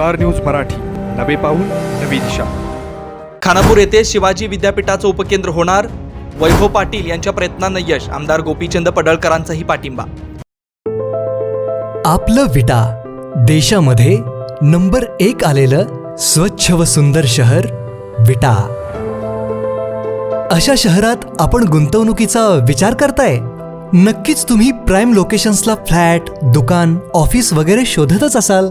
Star news Marathi. नवे पाऊल नवी दिशा. खानापूर येथे शिवाजी विद्यापीठाचं उपकेंद्र होणार. वैभव पाटील यांच्या प्रयत्नांना यश. आमदार गोपीचंद पडळकरांचाही पाठिंबा. आपलं विटा देशामध्ये नंबर एक आलेलं स्वच्छ व सुंदर शहर विटा अशा शहरात आपण गुंतवणुकीचा विचार करताय? नक्कीच तुम्ही प्राईम लोकेशन्सला फ्लॅट दुकान ऑफिस वगैरे शोधतच असाल.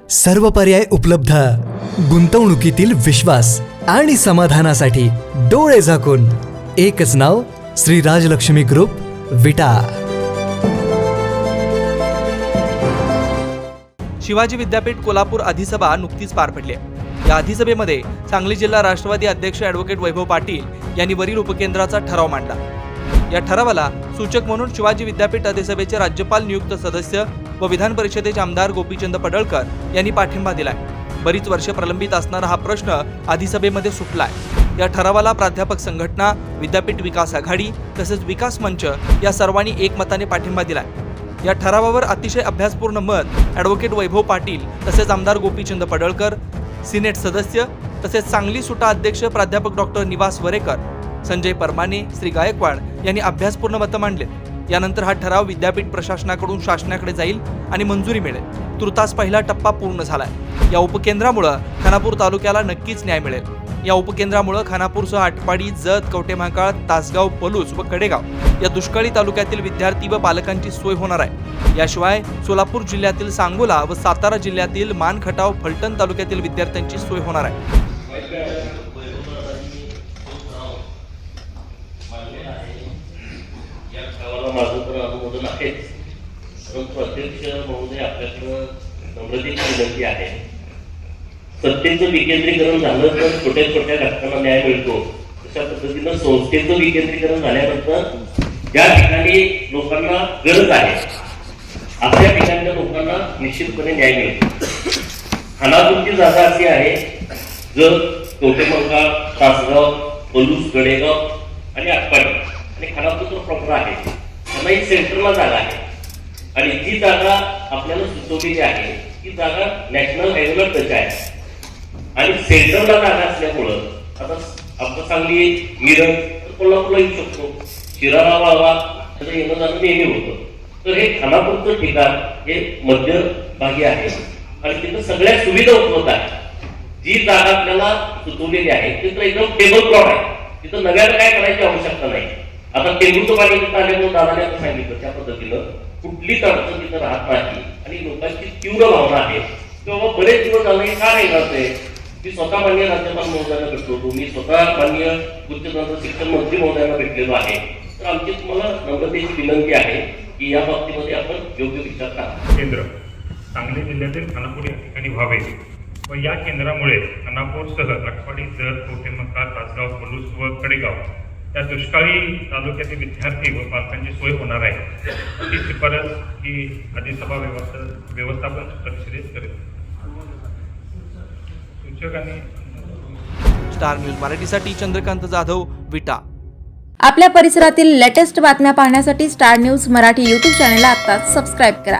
सर्व पर्याय उपलब्ध. गुंतवणुकीतील विश्वास आणि समाधानासाठी डोळे झाकून. एकच नाव श्री राजलक्ष्मी ग्रुप विटा. शिवाजी विद्यापीठ कोल्हापूर अधिसभा नुकतीच पार पडली या अधिसभेमध्ये सांगली जिल्हा राष्ट्रवादी अध्यक्ष ॲडव्होकेट वैभव पाटील यांनी वरील उपकेंद्राचा ठराव मांडला. या ठरावाला सूचक म्हणून शिवाजी विद्यापीठ अधिसभेचे राज्यपाल नियुक्त सदस्य व विधान परिषदेचे आमदार गोपीचंद पडळकर यांनी पाठिंबा दिलाय. बरीच वर्ष प्रलंबित असणारा हा प्रश्न अधिसभेमध्ये सुटलाय. या ठरावाला प्राध्यापक संघटना विद्यापीठ विकास आघाडी तसेच विकास मंच या सर्वांनी एकमताने पाठिंबा दिलाय. या ठरावावर अतिशय अभ्यासपूर्ण मत ॲडव्होकेट वैभव पाटील तसेच आमदार गोपीचंद पडळकर सिनेट सदस्य तसेच सांगली सुटा अध्यक्ष प्राध्यापक डॉक्टर निवास वरेकर संजय परमाने श्री गायकवाड यांनी अभ्यासपूर्ण मतं मांडले यानंतर हा ठराव विद्यापीठ प्रशासनाकडून शासनाकडे जाईल आणि मंजुरी मिळेल. तुर्तास पहिला टप्पा पूर्ण झालाय. या उपकेंद्रामुळं खानापूर तालुक्याला नक्कीच न्याय मिळेल. या उपकेंद्रामुळं खानापूरसह आटपाडी जत कवटेमहाकाळ तासगाव पलूस व कडेगाव या दुष्काळी तालुक्यातील विद्यार्थी व पालकांची सोय होणार आहे. याशिवाय सोलापूर जिल्ह्यातील सांगोला व सातारा जिल्ह्यातील मानखटाव फलटण तालुक्यातील विद्यार्थ्यांची सोय होणार आहे या ठरावाला माझं तर आहेच परंतु अध्यक्ष महोदय आपल्याकडं नम्रतेची विनंती आहे. सत्तेचं विकेंद्रीकरण झालं तर छोट्या छोट्या घटकांना न्याय मिळतो. अशा पद्धतीनं संस्थेचं विकेंद्रीकरण झाल्यानंतर ज्या ठिकाणी लोकांना गरज आहे आपल्या ठिकाणच्या लोकांना निश्चितपणे न्याय मिळतो. खानापूरची जागा अशी आहे जर कवटेमंका तासगाव पलूस गडेगाव आणि आटपाडी आणि खानापूर प्रॉपर आहे. एक सेंटरला जागा आहे. आणि जी जागा आपल्याला सुचवलेली आहे. ती जागा नॅशनल हायवेला टच आहे. आणि सेंटरला जागा असल्यामुळं आता आपलं सांगली मिरज तर कोल्हापूरला येऊ शकतो. शिराळा वावा त्याचं येणं जाणं नेहमी होतं. तर हे खानापूरचं ठिकाण हे मध्यभागी आहे. आणि तिथं सगळ्या सुविधा उपलब्ध आहेत. जी जागा आपल्याला सुचवलेली आहे तिथं एकदम टेबल प्लॉट आहे. तिथं नव्यानं काय करायची आवश्यकता नाही. आता टेंबूचं पाणी तिथं आल्यामुळे दादाने सांगितलं. त्या पद्धतीनं कुठलीच अडचण तिथं राहत नाही. आणि लोकांची तीव्र भावना आहे. किंवा बरेच दिवस झाले हे का नाही राहते मी स्वतः मान्य राज्यपाल महोदयांना भेटलो होतो. मी स्वतः मान्य उच्च तंत्र शिक्षण मंत्री महोदयांना भेटलेलो आहे. तर आमची तुम्हाला नम्रतेची विनंती आहे की या बाबतीमध्ये आपण योग्य विचार करा. केंद्र सांगली जिल्ह्यातील खानापूर या ठिकाणी व्हावे. व या केंद्रामुळे खानापूरसह आटपाडी जत कवटेमंका तासगाव पलूस व कडेगाव या दुष्काळी तालुक्यातील विद्यार्थी व पालकांची सोय होणार आहे. ही शिफारस ही अधिसभा व्यवस्था व्यवस्थापन परिषदेत करेल. सूचक आणि स्टार न्यूज मराठीसाठी चंद्रकांत जाधव विटा. आपल्या परिसरातील लेटेस्ट बातम्या पाहण्यासाठी स्टार न्यूज मराठी यूट्यूब चॅनलला आत्ताच सबस्क्राईब करा.